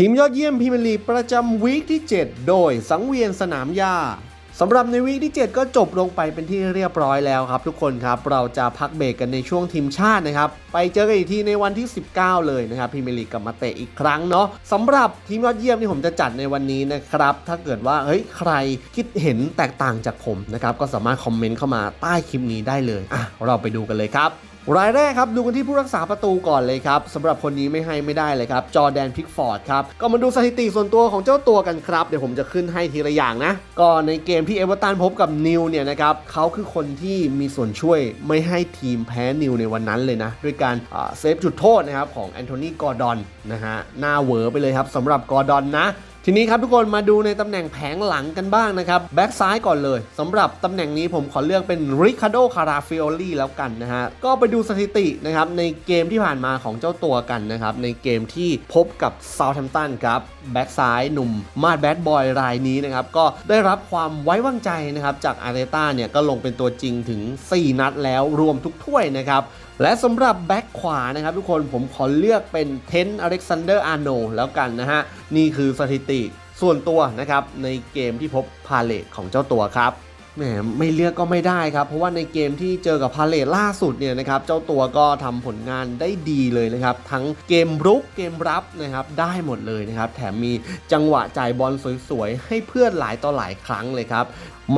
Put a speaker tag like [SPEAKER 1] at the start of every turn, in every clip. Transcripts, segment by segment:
[SPEAKER 1] ทีมยอดเยี่ยมพรีเมียร์ลีกประจำวีคที่ 7 โดยสังเวียนสนามหญ้าสำหรับในวีคที่ 7 ก็จบลงไปเป็นที่เรียบร้อยแล้วครับ ทุกคนครับ เราจะพักเบรกกันในช่วงทีมชาตินะครับ ไปเจอกันอีกทีในวันที่ 19 เลยนะครับพรีเมียร์ลีกกลับมาเตะอีกครั้งเนาะสำหรับทีมยอดเยี่ยมที่ผมจะจัดในวันนี้นะครับ ถ้าเกิดว่าเฮ้ยใครคิดเห็นแตกต่างจากผมนะครับก็สามารถคอมเมนต์เข้ามาใต้คลิปนี้ได้เลยอะเราไปดูกันเลยครับ รายแรกครับดูกันที่ผู้รักษาประตูก่อนเลยครับสำหรับคนนี้ไม่ให้ไม่ได้เลยครับ จอแดนพิกฟอร์ดครับ ก็มาดูสถิติส่วนตัวของเจ้าตัวกันครับ เดี๋ยวผมจะขึ้นให้ทีละอย่างนะ ก็ในเกมที่เอเวอร์ตันพบกับนิวเนี่ยนะครับเขาคือคนที่มีส่วนช่วยไม่ให้ทีมแพ้นิวในวันนั้นเลยนะ ด้วยการเซฟจุดโทษนะครับของแอนโทนีกอร์ดอนนะฮะหน้าเวอไปเลยครับสำหรับกอร์ดอนนะ ทีนี้ครับทุกคนมาดูในตำแหน่งแผงหลังกันบ้างนะครับแบ็กซ้ายก่อนเลยสำหรับตำแหน่งนี้ผมขอเลือกเป็นริคาโดคาราฟิโอลีแล้วกันนะฮะก็ไปดูสถิตินะครับในเกมที่ผ่านมาของเจ้าตัวกันนะครับในเกมที่พบกับเซาท์แฮมป์ตันครับแบ็กซ้ายหนุ่มมาดแบดบอยรายนี้นะครับก็ได้รับความไว้วางใจนะครับจากอาร์เตต้าเนี่ยก็ลงเป็นตัวจริงถึง 4 นัดแล้วรวมทุกถ้วยนะครับ และสำหรับแบ็คขวานะครับทุกคนผมขอเลือกเป็นเทนอเล็กซานเดอร์อาร์โนแล้วกันนะฮะ นี่คือสถิติส่วนตัวนะครับ ในเกมที่พบพาเลตของเจ้าตัวครับแหมไม่เลือกก็ไม่ได้ครับ เพราะว่าในเกมที่เจอกับพาเลตล่าสุดเนี่ยนะครับเจ้าตัวก็ทำผลงานได้ดีเลยนะครับ ทั้งเกมรุกเกมรับนะครับได้หมดเลยนะครับ แถมมีจังหวะจ่ายบอลสวยๆ ให้เพื่อนหลายต่อหลายครั้งเลยครับ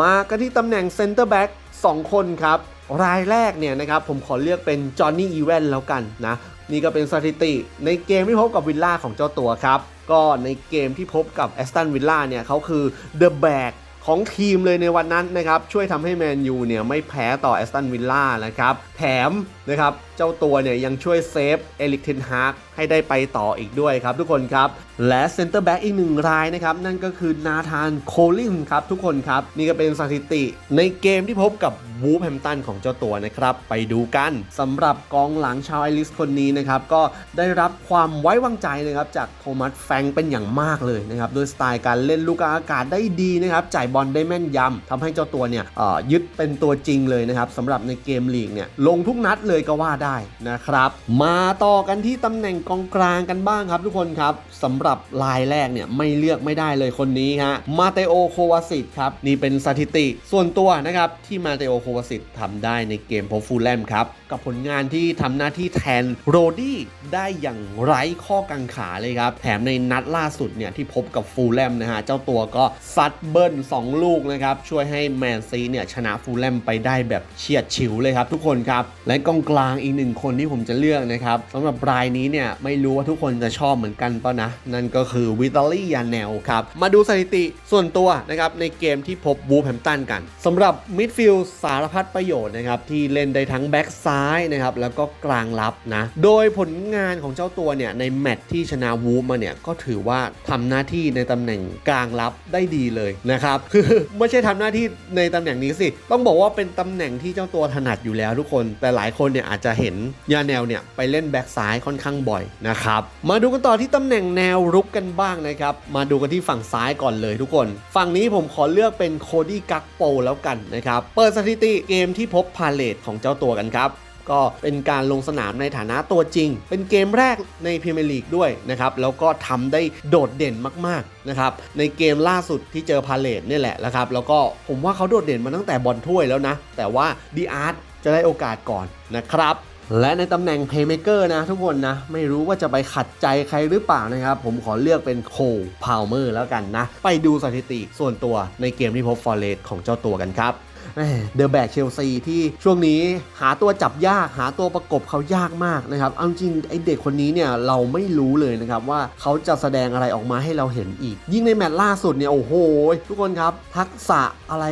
[SPEAKER 1] มากันที่ตำแหน่งเซนเตอร์แบ็ก 2 คนครับ รายแรกเนี่ยนะครับผมขอเลือกเป็นจอห์นนี่อีเวนแล้วกันนะ นี่ก็เป็นสถิติในเกมที่พบกับวิลล่าของเจ้าตัวครับ ก็ในเกมที่พบกับแอสตันวิลล่าเนี่ยเขาคือเดอะแบกของทีมเลยในวันนั้นนะครับ ช่วยทำให้แมนยูเนี่ยไม่แพ้ต่อแอสตันวิลล่านะครับ แถม นะครับเจ้าตัวเนี่ยยังช่วยเซฟเอลิกเทนฮากให้ได้ไปต่ออีกด้วยครับทุกคนครับ และเซนเตอร์แบ็กอีกหนึ่งรายนะครับ นั่นก็คือนาธานโคลินครับทุกคนครับ นี่ก็เป็นสถิติในเกมที่พบกับวูฟแฮมตันของเจ้าตัวนะครับ ไปดูกันสำหรับกองหลังชาวไอริสคนนี้นะครับ ก็ได้รับความไว้วางใจนะครับ จากโทมัสแฟงเป็นอย่างมากเลยนะครับด้วยสไตล์การเล่นลูกอากาศได้ดีนะครับจ่ายบอลได้แม่นยำทำให้เจ้าตัวเนี่ยยึดเป็นตัวจริงเลยนะครับสำหรับในเกมลีกเนี่ยลงทุกนัดเลยเลยก็ว่าได้นะครับ มาต่อกันที่ตำแหน่งกองกลางกันบ้างครับทุกคนครับสำหรับลายแรกเนี่ยไม่เลือกไม่ได้เลยคนนี้ฮะมาเตโอโควาสิตครับนี่เป็นสถิติส่วนตัวนะครับที่มาเตโอโควาสิตทำได้ในเกมพบฟูลแลมครับกับผลงานที่ทำหน้าที่แทนโรดี้ได้อย่างไร้ข้อกังขาเลยครับแถมในนัดล่าสุดเนี่ยที่พบกับฟูลแลมนะฮะเจ้าตัวก็ซัดเบิ้ล2 ลูกนะครับช่วยให้แมนซีเนี่ยชนะฟูลแลมไปได้แบบเฉียดฉิวเลยครับทุกคนครับและกองกลางอีกหนึ่งคนที่ผมจะเลือกนะครับสำหรับรายนี้เนี่ยไม่รู้ว่าทุกคนจะชอบเหมือนกันปล่านะ นั่นก็คือวิตาลียาแนลครับ มาดูสถิติส่วนตัวนะครับในเกมที่พบบูแฮมตันกันสำหรับมิดฟิลด์สารพัดประโยชน์นะครับที่เล่นได้ทั้งแบ็กซ้ายนะครับแล้วก็กลางรับนะโดยผลงานของเจ้าตัวเนี่ยในแมตช์ที่ชนะวูมาเนี่ยก็ถือว่าทำหน้าที่ในตำแหน่งกลางรับได้ดีเลยนะครับคือไม่ใช่ทำหน้าที่ในตำแหน่งนี้สิ ต้องบอกว่าเป็นตำแหน่งที่เจ้าตัวถนัดอยู่แล้วทุกคน แต่หลายคนเนี่ยอาจจะเห็นยาแนวเนี่ยไปเล่นแบ็กซ้ายค่อนข้างบ่อยนะครับมาดูกันต่อที่ตำแหน่งแนวรุกกันบ้างนะครับมาดูกันที่ฝั่งซ้ายก่อนเลยทุกคน ฝั่งนี้ผมขอเลือกเป็นโคดี้กักโปแล้วกันนะครับเปิดสถิติเกมที่พบพาเลตของเจ้าตัวกันครับก็เป็นการลงสนามในฐานะตัวจริง เป็นเกมแรกในพรีเมียร์ลีกด้วยนะครับ แล้วก็ทำได้โดดเด่นมากๆนะครับ ในเกมล่าสุดที่เจอพาเลตเนี่ยแหละนะครับ แล้วก็ผมว่าเขาโดดเด่นมาตั้งแต่บอลถ้วยแล้วนะ แต่ว่าดีอาร์ต จะได้โอกาสก่อนนะครับ และในตำแหน่งเพย์เมเกอร์นะทุกคนนะ ไม่รู้ว่าจะไปขัดใจใครหรือเปล่านะครับ ผมขอเลือกเป็นโคพาวเมอร์แล้วกันนะ ไปดูสถิติส่วนตัวในเกมที่พบฟอร์เรสของเจ้าตัวกันครับ เดอะแบกเชลซีที่ช่วงนี้หาตัวจับยาก หาตัวประกบเขายากมากนะครับ เอาจริงไอเด็กคนนี้เนี่ยเราไม่รู้เลยนะครับว่าเขาจะแสดงอะไรออกมาให้เราเห็นอีก ยิ่งในแมตช์ล่าสุดเนี่ยโอ้โหทุกคนครับทักษะอะไร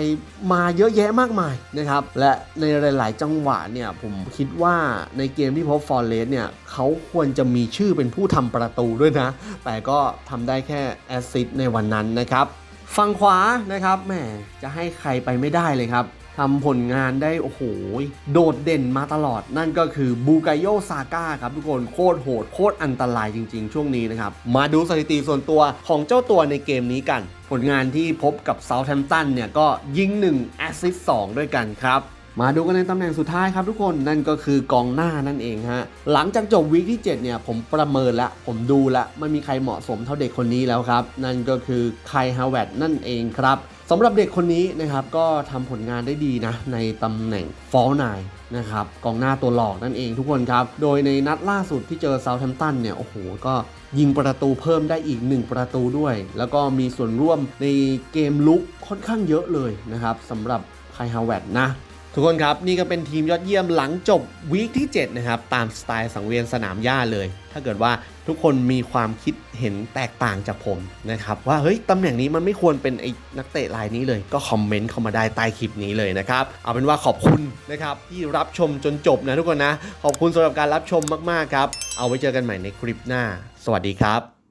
[SPEAKER 1] มาเยอะแยะมากมายนะครับและในหลาย ๆ จังหวะเนี่ยผมคิดว่าในเกมที่พบฟอร์เรสเนี่ยเขาควรจะมีชื่อเป็นผู้ทำประตูด้วยนะ แต่ก็ทำได้แค่แอสซิสในวันนั้นนะครับ ฝั่งขวานะครับแหมจะให้ใครไปไม่ได้เลยครับทำผลงานได้โอ้โห โดดเด่นมาตลอด นั่นก็คือบูกายโยซาก้าครับทุกคนโคตรโหดโคตรอันตรายจริง ๆ ช่วงนี้นะครับ มาดูสถิติส่วนตัวของเจ้าตัวในเกมนี้กัน ผลงานที่พบกับเซาท์แฮมป์ตันเนี่ยก็ยิง 1 แอสซิสต์2ด้วยกันครับ มาดูกันในตำแหน่งสุดท้ายครับทุกคนนั่นก็คือกองหน้านั่นเองฮะหลังจากจบวีคที่ 7 เนี่ยผมประเมินละผมดูละไม่มีใครเหมาะสมเท่าเด็กคนนี้แล้วครับ นั่นก็คือไคฮาวเวตนั่นเองครับสำหรับเด็กคนนี้นะครับก็ทำผลงานได้ดีนะ ในตำแหน่งฟอลไนนะครับกองหน้าตัวหลอกนั่นเองทุกคนครับ โดยในนัดล่าสุดที่เจอเซาท์แฮมป์ตันเนี่ยโอ้โหก็ยิงประตูเพิ่มได้อีก 1 ประตูด้วย แล้วก็มีส่วนร่วมในเกมลุกค่อนข้างเยอะเลยนะครับสำหรับไคฮาวเวตนะ ทุกคนครับ นี่ก็เป็นทีมยอดเยี่ยมหลังจบวีคที่ 7 นะครับ ตามสไตล์สังเวียนสนามหญ้าเลย ถ้าเกิดว่าทุกคนมีความคิดเห็นแตกต่างจากผมนะครับ ว่าเฮ้ยตำแหน่งนี้มันไม่ควรเป็นไอ้นักเตะรายนี้เลย ก็คอมเมนต์เข้ามาได้ใต้คลิปนี้เลยนะครับ เอาเป็นว่าขอบคุณนะครับที่รับชมจนจบนะทุกคนนะ ขอบคุณสำหรับการรับชมมากๆครับ เอาไว้เจอกันใหม่ในคลิปหน้า สวัสดีครับ